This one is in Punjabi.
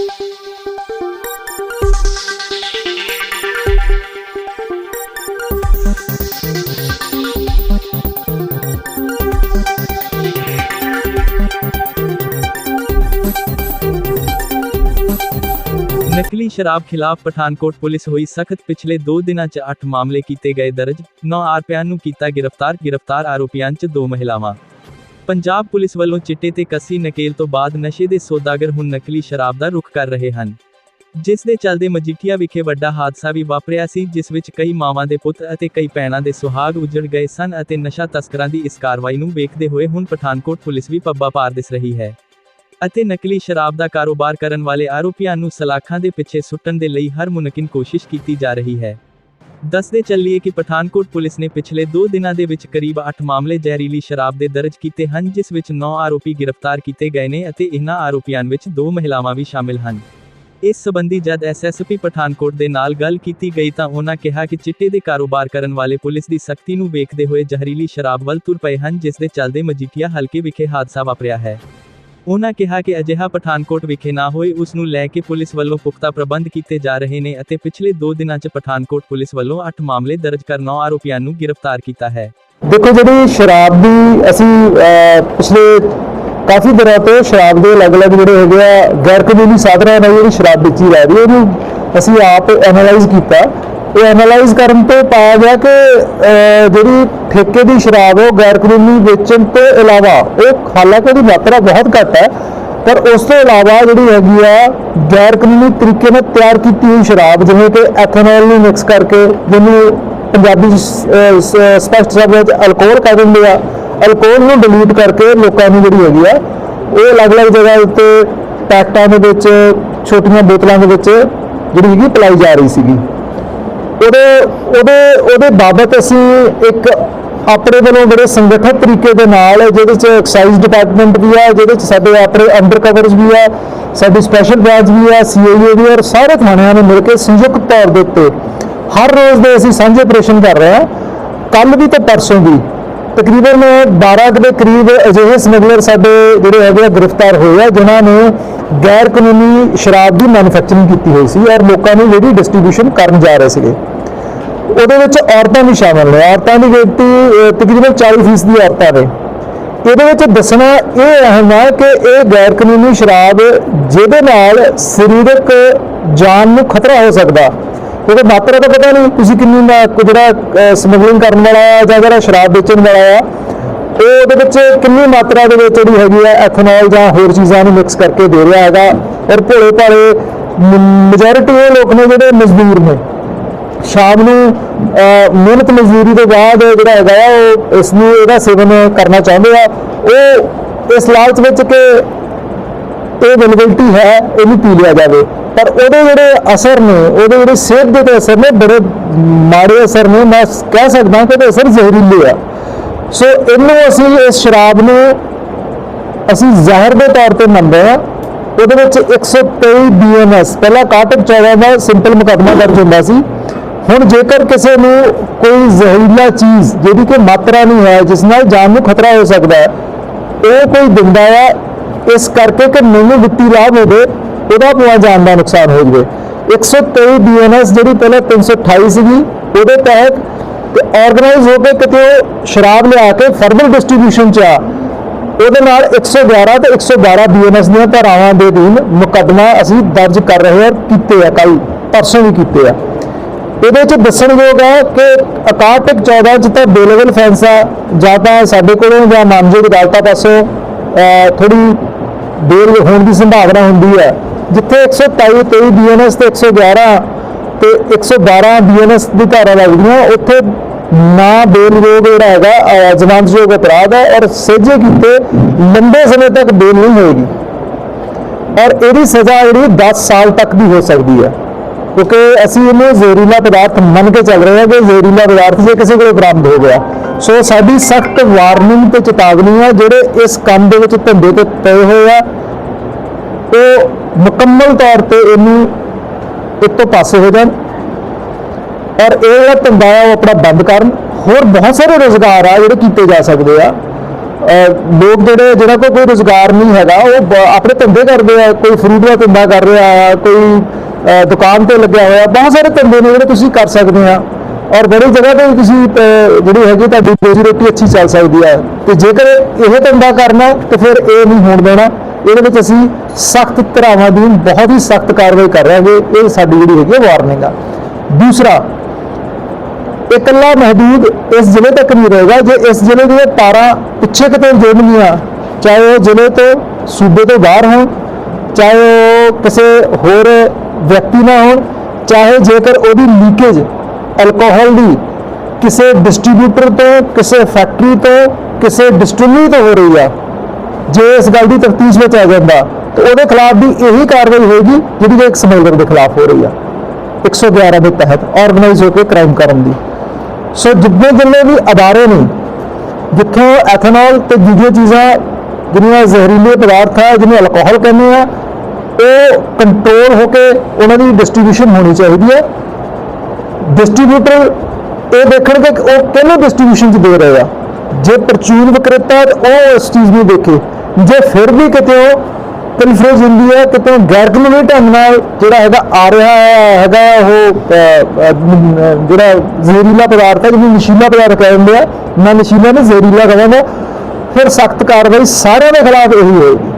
ਨਕਲੀ ਸ਼ਰਾਬ ਖਿਲਾਫ ਪਠਾਨਕੋਟ ਪੁਲਿਸ ਹੋਈ ਸਖਤ ਪਿਛਲੇ 2 ਦਿਨਾਂ 'ਚ 8 ਮਾਮਲੇ ਕੀਤੇ ਗਏ ਦਰਜ 9 ਆਰਪੀਆਂ ਨੂੰ ਕੀਤਾ ਗ੍ਰਿਫਤਾਰ ਗ੍ਰਿਫਤਾਰ ਆਰੋਪੀਆਂ 'ਚ ਦੋ ਮਹਿਲਾਵਾਂ। ਪੰਜਾਬ ਪੁਲਿਸ ਵੱਲੋਂ ਚਿੱਟੇ ਤੇ ਕੱਸੀ ਨਕੇਲ ਤੋਂ ਬਾਅਦ ਨਸ਼ੇ ਦੇ ਸੌਦਾਗਰ ਹੁਣ ਨਕਲੀ ਸ਼ਰਾਬ ਦਾ ਰੁਖ ਕਰ ਰਹੇ ਹਨ। ਜਿਸ ਦੇ ਚੱਲਦੇ ਮਜੀਠੀਆ ਵਿਖੇ ਵੱਡਾ ਹਾਦਸਾ ਵੀ ਵਾਪਰਿਆ ਸੀ, ਜਿਸ ਵਿੱਚ ਕਈ ਮਾਵਾਂ ਦੇ ਪੁੱਤ ਅਤੇ ਕਈ ਭੈਣਾਂ ਦੇ ਸੁਹਾਗ ਉਜੜ ਗਏ ਸਨ ਅਤੇ ਨਸ਼ਾ ਤਸਕਰਾਂ ਦੀ ਇਸ ਕਾਰਵਾਈ ਨੂੰ ਵੇਖਦੇ ਹੋਏ ਹੁਣ ਪਠਾਨਕੋਟ ਪੁਲਿਸ ਵੀ ਪੱਬਾ ਪਾਰ ਦਿਸ ਰਹੀ ਹੈ। ਅਤੇ ਨਕਲੀ ਸ਼ਰਾਬ ਦਾ ਕਾਰੋਬਾਰ ਕਰਨ ਵਾਲੇ ਆਰੋਪੀਆਂ ਨੂੰ ਸਲਾਖਾਂ ਦੇ ਪਿੱਛੇ ਸੁੱਟਣ ਦੇ ਲਈ ਹਰ ਮੁਮਕਿਨ ਕੋਸ਼ਿਸ਼ ਕੀਤੀ ਜਾ ਰਹੀ ਹੈ। ਦੱਸਦੇ ਚੱਲੀਏ ਕਿ ਪਠਾਨਕੋਟ ਪੁਲਿਸ ਨੇ ਪਿਛਲੇ 2 ਦਿਨਾਂ ਦੇ ਵਿੱਚ ਕਰੀਬ 8 ਮਾਮਲੇ ਜ਼ਹਿਰੀਲੀ ਸ਼ਰਾਬ ਦੇ ਦਰਜ ਕੀਤੇ ਹਨ, ਜਿਸ ਵਿੱਚ 9 ਆਰੋਪੀ ਗ੍ਰਿਫਤਾਰ ਕੀਤੇ ਗਏ ਨੇ ਅਤੇ ਇਹਨਾਂ ਆਰੋਪੀਆਂ ਵਿੱਚ ਦੋ ਮਹਿਲਾਵਾਂ ਵੀ ਸ਼ਾਮਿਲ ਹਨ। ਇਸ ਸਬੰਧੀ ਜਦ ਐਸਐਸਪੀ ਪਠਾਨਕੋਟ ਦੇ ਨਾਲ ਗੱਲ ਕੀਤੀ ਗਈ ਤਾਂ ਉਹਨਾਂ ਕਿਹਾ ਕਿ ਚਿੱਟੇ ਦੇ ਕਾਰੋਬਾਰ ਕਰਨ ਵਾਲੇ ਪੁਲਿਸ ਦੀ ਸਖਤੀ ਨੂੰ ਵੇਖਦੇ ਹੋਏ ਜ਼ਹਿਰੀਲੀ ਸ਼ਰਾਬ ਵੱਲ ਤੁਰ ਪਏ ਹਨ, ਜਿਸ ਦੇ ਚੱਲਦੇ ਮਜੀਠੀਆ ਹਲਕੇ ਵਿਖੇ ਹਾਦਸਾ ਵਾਪਰਿਆ ਹੈ। ਉਹਨਾਂ ਕਿਹਾ ਕਿ ਅਜਿਹਾ ਪਠਾਨਕੋਟ ਵਿਖੇ ਨਾ ਹੋਏ ਉਸ ਨੂੰ ਲੈ ਕੇ ਪੁਲਿਸ ਵੱਲੋਂ ਪੁਖਤਾ ਪ੍ਰਬੰਧ ਕੀਤੇ ਜਾ ਰਹੇ ਨੇ ਅਤੇ ਪਿਛਲੇ 2 ਦਿਨਾਂ 'ਚ ਪਠਾਨਕੋਟ ਪੁਲਿਸ ਵੱਲੋਂ 8 ਮਾਮਲੇ ਦਰਜ ਕਰ 9 ਆਰੋਪੀਆਂ ਨੂੰ ਗ੍ਰਿਫਤਾਰ ਕੀਤਾ ਹੈ। ਦੇਖੋ ਜਿਹੜੀ ਸ਼ਰਾਬ ਦੀ ਅਸੀਂ ਪਿਛਲੇ ਕਾਫੀ ਦਿਨਾਂ ਤੋਂ ਸ਼ਰਾਬ ਦੇ ਅਲੱਗ-ਅਲੱਗ ਜਿਹੜੇ ਹੈਗੇ ਆ ਗੈਰ ਕਾਨੂੰਨੀ ਸਾਧਨਾਂ ਨਾਲ ਜਿਹੜੀ ਸ਼ਰਾਬ ਵੇਚੀ ਜਾ ਰਹੀ ਹੈ ਉਹਨੂੰ ਅਸੀਂ ਆਪ ਐਨਾਲਾਈਜ਼ ਕੀਤਾ। ਇਹ ਐਨਾਲਾਈਜ਼ ਕਰਨ ਤੋਂ ਪਾਇਆ ਗਿਆ ਕਿ ਜਿਹੜੀ ਠੇਕੇ ਦੀ ਸ਼ਰਾਬ ਉਹ ਗੈਰ ਕਾਨੂੰਨੀ ਵੇਚਣ ਤੋਂ ਇਲਾਵਾ ਉਹ ਹਾਲਾਂਕਿ ਉਹਦੀ ਮਾਤਰਾ ਬਹੁਤ ਘੱਟ ਹੈ, ਪਰ ਉਸ ਤੋਂ ਇਲਾਵਾ ਜਿਹੜੀ ਹੈਗੀ ਆ ਗੈਰ ਕਾਨੂੰਨੀ ਤਰੀਕੇ ਨਾਲ ਤਿਆਰ ਕੀਤੀ ਹੋਈ ਸ਼ਰਾਬ, ਜਿਵੇਂ ਕਿ ਐਥਨੋਲ ਨੂੰ ਮਿਕਸ ਕਰਕੇ, ਜਿਹਨੂੰ ਪੰਜਾਬੀ 'ਚ ਸ- ਅਹ, ਸ- ਸਪਸ਼ਟ ਸ਼ਬਦਾਂ ਵਿੱਚ ਅਲਕੋਹਲ ਕਹਿ ਦਿੰਦੇ ਆ ਅਲਕੋਹਲ ਨੂੰ ਡਿਲੀਟ ਕਰਕੇ ਲੋਕਾਂ ਨੂੰ ਜਿਹੜੀ ਹੈਗੀ ਆ, ਉਹ ਅਲੱਗ-ਅਲੱਗ ਜਗ੍ਹਾ ਉੱਤੇ ਪੈਕਟਾਂ ਦੇ ਵਿੱਚ, ਛੋਟੀਆਂ ਬੋਤਲਾਂ ਦੇ ਵਿੱਚ ਜਿਹੜੀ ਹੈਗੀ ਪਲਾਈ ਜਾ ਰਹੀ ਸੀਗੀ। ਉਹਦੇ ਉਹਦੇ ਉਹਦੇ ਬਾਬਤ ਅਸੀਂ ਇੱਕ ਆਪਣੇ ਵੱਲੋਂ ਬੜੇ ਸੰਗਠਿਤ ਤਰੀਕੇ ਦੇ ਨਾਲ ਜਿਹਦੇ ਚ ਐਕਸਾਈਜ਼ ਡਿਪਾਰਟਮੈਂਟ ਵੀ ਆ, ਜਿਹਦੇ ਚ ਸਾਡੇ ਆਪਣੇ ਅੰਡਰ ਕਵਰਸ ਵੀ ਆ, ਸਾਡੀ ਸਪੈਸ਼ਲ ਬ੍ਰਾਂਚ ਵੀ ਆ ਸੀਆਈਏ ਵੀ ਆ, ਔਰ ਸਾਰੇ ਥਾਣਿਆਂ ਨੇ ਮਿਲ ਕੇ ਸੰਯੁਕਤ ਤੌਰ ਦੇ ਉੱਤੇ ਹਰ ਰੋਜ਼ ਦੇ ਅਸੀਂ ਸਾਂਝੇ ਆਪਰੇਸ਼ਨ ਕਰ ਰਹੇ ਹਾਂ। ਕੱਲ ਵੀ ਤੇ ਪਰਸੋਂ ਵੀ। ਤਕਰੀਬਨ 12 ਕੁ ਦੇ ਕਰੀਬ ਅਜਿਹੇ ਸਮਗਲਰ ਸਾਡੇ ਜਿਹੜੇ ਹੈਗੇ ਆ ਗ੍ਰਿਫਤਾਰ ਹੋਏ ਆ, ਜਿਨ੍ਹਾਂ ਨੇ ਗੈਰ ਕਾਨੂੰਨੀ ਸ਼ਰਾਬ ਦੀ ਮੈਨੂਫੈਕਚਰਿੰਗ ਕੀਤੀ ਹੋਈ ਸੀ ਔਰ ਲੋਕਾਂ ਨੂੰ ਜਿਹੜੀ ਡਿਸਟ੍ਰੀਬਿਊਸ਼ਨ ਕਰਨ ਜਾ ਰਹੇ ਸੀਗੇ। ਉਹਦੇ ਵਿੱਚ ਔਰਤਾਂ ਵੀ ਸ਼ਾਮਲ ਨੇ। ਔਰਤਾਂ ਦੀ ਗਿਣਤੀ ਤਕਰੀਬਨ 40% ਦੀ ਔਰਤਾਂ ਨੇ ਇਹਦੇ ਵਿੱਚ ਦੱਸਣਾ ਇਹ ਅਹਿਮ ਹੈ ਕਿ ਇਹ ਗੈਰ ਕਾਨੂੰਨੀ ਸ਼ਰਾਬ ਜਿਹਦੇ ਨਾਲ ਸਰੀਰਕ ਜਾਨ ਨੂੰ ਖਤਰਾ ਹੋ ਸਕਦਾ। ਕਿਉਂਕਿ ਮਾਤਰਾ ਤਾਂ ਪਤਾ ਨਹੀਂ, ਤੁਸੀਂ ਕਿੰਨੀ ਨਾ ਜਿਹੜਾ ਸਮਗਲਿੰਗ ਕਰਨ ਵਾਲਾ ਆ ਜਾਂ ਜਿਹੜਾ ਸ਼ਰਾਬ ਵੇਚਣ ਵਾਲਾ ਆ ਉਹ ਉਹਦੇ ਵਿੱਚ ਕਿੰਨੀ ਮਾਤਰਾ ਦੇ ਵਿੱਚ ਜਿਹੜੀ ਹੈਗੀ ਆ ਐਥਨੋਲ ਜਾਂ ਹੋਰ ਚੀਜ਼ਾਂ ਨੂੰ ਮਿਕਸ ਕਰਕੇ ਦੇ ਰਿਹਾ ਹੈਗਾ। ਔਰ ਭੋਲੇ ਭਾਲੇ ਮੈਜੋਰਿਟੀ ਉਹ ਲੋਕ ਨੇ ਜਿਹੜੇ ਮਜ਼ਦੂਰ ਨੇ। ਸ਼ਾਮ ਨੂੰ ਮਿਹਨਤ ਮਜ਼ਦੂਰੀ ਦੇ ਬਾਅਦ ਜਿਹੜਾ ਹੈਗਾ ਆ, ਉਹ ਇਸ ਨੂੰ ਇਹਦਾ ਸੇਵਨ ਕਰਨਾ ਚਾਹੁੰਦੇ ਆ। ਉਹ ਇਸ ਲਾਲਚ ਵਿੱਚ ਕਿ ਇਹ ਅਵੇਲੇਬਿਲਟੀ ਹੈ, ਇਹਨੂੰ ਪੀ ਲਿਆ ਜਾਵੇ। ਪਰ ਉਹਦੇ ਜਿਹੜੇ ਅਸਰ ਨੇ, ਉਹਦੇ ਜਿਹੜੇ ਸਿਹਤ ਦੇ ਤੇ ਅਸਰ ਨੇ, ਬੜੇ ਮਾੜੇ ਅਸਰ ਨੇ, ਮੈਂ ਕਹਿ ਸਕਦਾ ਕਿ ਇਹਦੇ ਅਸਰ ਜ਼ਹਿਰੀਲੇ ਆ। ਸੋ ਇਹਨੂੰ ਅਸੀਂ ਇਸ ਸ਼ਰਾਬ ਨੂੰ ਅਸੀਂ ਜ਼ਹਿਰ ਦੇ ਤੌਰ ਤੇ ਮੰਨਦੇ ਆ ਉਹਦੇ ਵਿੱਚ 123 ਬੀਐਨਐਸ ਪਹਿਲਾਂ ਕਾਟਕ 14 ਦਾ ਸਿੰਪਲ ਮੁਕੱਦਮਾ ਦਰਜ ਹੁੰਦਾ ਸੀ। ਹੁਣ ਜੇਕਰ ਕਿਸੇ ਨੂੰ ਕੋਈ ਜ਼ਹਿਰੀਲਾ ਚੀਜ਼ ਜਿਹਦੀ ਕਿ ਮਾਤਰਾ ਨਹੀਂ ਹੈ, ਜਿਸ ਨਾਲ ਜਾਨ ਨੂੰ ਖਤਰਾ ਹੋ ਸਕਦਾ ਹੈ, ਉਹ ਕੋਈ ਦਿੰਦਾ ਆ ਇਸ ਕਰਕੇ ਕਿ ਮੈਨੂੰ ਵਿੱਤੀ ਲਾਭ ਹੋਵੇ ਉਹਦਾ ਪੂਰਾ ਜਾਨ ਦਾ ਨੁਕਸਾਨ ਹੋ ਜਵੇ। 123 ਬੀਐਨਐਸ ਜਿਹੜੀ ਪਹਿਲਾਂ 328 ਸੀਗੀ, ਉਹਦੇ ਤਹਿਤ ਤੇ ਆਰਗੇਨਾਈਜ਼ ਹੋ ਕੇ ਕਿਤੇ ਸ਼ਰਾਬ ਲਿਆ ਕੇ ਫਰਮਲ ਡਿਸਟ੍ਰੀਬਿਊਸ਼ਨ ਚ ਆ। ਉਹਦੇ ਨਾਲ 111 ਤੇ 112 ਬੀਐਨਐਸ ਦੀਆਂ ਧਾਰਾਵਾਂ ਦੇ ਅਧੀਨ ਮੁਕੱਦਮਾ ਅਸੀਂ ਦਰਜ ਕਰ ਰਹੇ ਹਾਂ, ਕੀਤੇ ਆ ਕੱਲ ਪਰਸੋਂ ਵੀ ਕੀਤੇ ਆ। ਇਹਦੇ ਚ ਦੱਸਣਯੋਗ ਹੈ ਕਿ 61 14 ਚ ਤਾਂ ਬੇਲੇਵਲ ਫੈਂਸ ਆ, ਜਾਂ ਤਾਂ ਸਾਡੇ ਕੋਲੋਂ ਜਾਂ ਨਾਮਜ਼ਦ ਅਦਾਲਤਾਂ ਪਾਸੋਂ ਥੋੜੀ ਬੇਲ ਹੋਣ ਦੀ ਸੰਭਾਵਨਾ ਹੁੰਦੀ ਹੈ। ਜਿੱਥੇ 127 23 ਬੀਐਨਐਸ ਤੇ 111 ਤੇ 112 ਬੀਐਨਐਸ ਦੀ ਧਾਰਾ ਲੱਗਦੀਆਂ ਉੱਥੇ ਨਾ ਬੇਲਯੋਗ ਜਿਹੜਾ ਹੈਗਾ ਅਹ, ਅਪਰਾਧ ਹੈ ਔਰ ਸੇਜੇ ਕੀਤੇ ਲੰਬੇ ਸਮੇਂ ਤੱਕ ਬੇਲ ਨਹੀਂ ਹੋਏਗੀ। ਔਰ ਇਹਦੀ ਸਜ਼ਾ ਜਿਹੜੀ 10 ਸਾਲ ਤੱਕ ਦੀ ਹੋ ਸਕਦੀ ਹੈ। ਕਿਉਂਕਿ ਅਸੀਂ ਇਹਨੂੰ ਜ਼ਹਿਰੀਲਾ ਪਦਾਰਥ ਮੰਨ ਕੇ ਚੱਲ ਰਹੇ ਹਾਂ ਕਿ ਜ਼ਹਿਰੀਲਾ ਪਦਾਰਥ ਜੇ ਕਿਸੇ ਕੋਲ ਬਰਾਮਦ ਹੋ ਗਿਆ। ਸੋ ਸਾਡੀ ਸਖਤ ਵਾਰਨਿੰਗ ਤੇ ਚੇਤਾਵਨੀ ਹੈ ਜਿਹੜੇ ਇਸ ਕੰਮ ਦੇ ਵਿੱਚ ਧੰਦੇ ਤੇ ਪਏ ਹੋਏ ਆ। ਉਹ ਮੁਕੰਮਲ ਤੌਰ ਤੇ ਇਹਨੂੰ ਉੱਤੋਂ ਪਾਸੇ ਹੋ ਜਾਣ। ਔਰ ਇਹ ਜਿਹੜਾ ਧੰਦਾ ਆ, ਉਹ ਆਪਣਾ ਬੰਦ ਕਰਨ। ਹੋਰ ਬਹੁਤ ਸਾਰੇ ਰੋਜ਼ਗਾਰ ਆ ਜਿਹੜੇ ਕੀਤੇ ਜਾ ਸਕਦੇ ਆ। ਲੋਕ ਜਿਹੜੇ ਜਿਹੜਾ ਕੋਲ ਕੋਈ ਰੋਜ਼ਗਾਰ ਨਹੀਂ ਹੈਗਾ, ਉਹ ਬ- ਆਪਣੇ ਧੰਦੇ ਕਰਦੇ ਆ। ਕੋਈ ਫਰੂਟ ਦਾ ਧੰਦਾ ਕਰ ਰਿਹਾ ਆ, ਕੋਈ ਦੁਕਾਨ ਤੇ ਲੱਗਿਆ ਹੋਇਆ। ਬਹੁਤ ਸਾਰੇ ਧੰਦੇ ਨੇ ਜਿਹੜੇ ਤੁਸੀਂ ਕਰ ਸਕਦੇ ਆ। ਔਰ ਬੜੀ ਜਗ੍ਹਾ ਤੇ ਤੁਸੀਂ ਜਿਹੜੀ ਹੈਗੀ ਤੁਹਾਡੀ ਰੋਜ਼ੀ ਰੋਟੀ ਅੱਛੀ ਚੱਲ ਸਕਦੀ ਹੈ ਤੇ ਜੇਕਰ ਇਹ ਧੰਦਾ ਕਰਨਾ, ਤੇ ਫਿਰ ਇਹ ਨਹੀਂ ਹੋਣ ਦੇਣਾ। ਇਹਦੇ ਵਿੱਚ ਅਸੀਂ ਸਖਤ ਧਰਾਵਾਂ ਦੀ ਬਹੁਤ ਹੀ ਸਖਤ ਕਾਰਵਾਈ ਕਰ ਰਹਾਂਗੇ। ਇਹ ਸਾਡੀ ਜਿਹੜੀ ਹੈਗੀ ਵਾਰਨਿੰਗ ਆ। ਦੂਸਰਾ, ਇਕੱਲਾ ਮਹਦੂਦ ਇਸ ਜ਼ਿਲ੍ਹੇ ਤੱਕ ਨਹੀਂ ਰਹੇਗਾ ਜੇ ਇਸ ਜ਼ਿਲ੍ਹੇ ਦੀਆਂ ਤਾਰਾਂ ਪਿੱਛੇ ਕਿਤੇ ਜੁੜਨਗੀਆਂ ਚਾਹੇ ਉਹ ਜ਼ਿਲ੍ਹੇ ਤੋਂ ਸੂਬੇ ਤੋਂ ਬਾਹਰ ਹੋਣ, ਚਾਹੇ ਉਹ ਕਿਸੇ ਹੋਰ ਵਿਅਕਤੀ ਨਾਲ ਹੋਣ, ਚਾਹੇ ਜੇਕਰ ਉਹਦੀ ਲੀਕੇਜ ਅਲਕੋਹਲ ਦੀ ਕਿਸੇ ਡਿਸਟ੍ਰੀਬਿਊਟਰ ਤੋਂ, ਕਿਸੇ ਫੈਕਟਰੀ ਤੋਂ, ਕਿਸੇ ਡਿਸਟ੍ਰਿਬਿਊਟਰ ਤੋਂ ਹੋ ਰਹੀ ਆ ਜੇ ਇਸ ਗੱਲ ਦੀ ਤਫਤੀਸ਼ ਵਿੱਚ ਆ ਜਾਂਦਾ, ਤਾਂ ਉਹਦੇ ਖਿਲਾਫ ਵੀ ਇਹੀ ਕਾਰਵਾਈ ਹੋਏਗੀ ਜਿਹੜੀ ਕਿ ਇੱਕ ਸਮਗਲਰ ਦੇ ਖਿਲਾਫ ਹੋ ਰਹੀ ਆ। 111 ਦੇ ਤਹਿਤ ਆਰਗੇਨਾਈਜ਼ ਹੋ ਕੇ ਕ੍ਰਾਈਮ ਕਰਨ ਦੀ। ਸੋ ਜਿੰਨੇ ਜਿੰਨੇ ਵੀ ਅਦਾਰੇ ਨੇ, ਜਿੱਥੋਂ ਐਥਨੋਲ ਤੇ ਦੂਜੀਆਂ ਚੀਜ਼ਾਂ, ਜਿਹੜੀਆਂ ਜ਼ਹਿਰੀਲੇ ਪਦਾਰਥ ਆ, ਜਿਹਨੂੰ ਅਲਕੋਹਲ ਕਹਿੰਦੇ ਆ, ਉਹ ਕੰਟਰੋਲ ਹੋ ਕੇ ਉਹਨਾਂ ਦੀ ਡਿਸਟ੍ਰੀਬਿਊਸ਼ਨ ਹੋਣੀ ਚਾਹੀਦੀ ਹੈ ਡਿਸਟ੍ਰੀਬਿਊਟਰ ਇਹ ਦੇਖਣਗੇ ਕਿ ਉਹ ਕਿਹਨੂੰ ਡਿਸਟ੍ਰੀਬਿਊਸ਼ਨ 'ਚ ਦੇ ਰਹੇ ਆ। ਜੇ ਪ੍ਰਚੂਨ ਵਿਕਰੇਤਾ ਤਾਂ ਉਹ ਇਸ ਚੀਜ਼ ਨੂੰ ਦੇਖੇ ਜੇ ਫਿਰ ਵੀ ਕਿਤੇ ਉਹ ਕਨਫਰੇਂਸ ਹੁੰਦੀ ਹੈ, ਕਿਤੇ ਗੈਰ ਕਾਨੂੰਨੀ ਢੰਗ ਨਾਲ ਜਿਹੜਾ ਹੈਗਾ ਆ ਰਿਹਾ ਹੈਗਾ, ਉਹ ਜਿਹੜਾ ਜ਼ਹਿਰੀਲਾ ਪਦਾਰਥ ਹੈ, ਜਿਹਨੂੰ ਨਸ਼ੀਲਾ ਪਦਾਰਥ ਕਹਿੰਦੇ ਆ ਨਾ ਨਸ਼ੀਲਾ ਨੇ ਜ਼ਹਿਰੀਲਾ ਕਹਿੰਦੇ ਫਿਰ ਸਖਤ ਕਾਰਵਾਈ ਸਾਰਿਆਂ ਦੇ ਖਿਲਾਫ ਇਹੀ ਹੋਏਗੀ।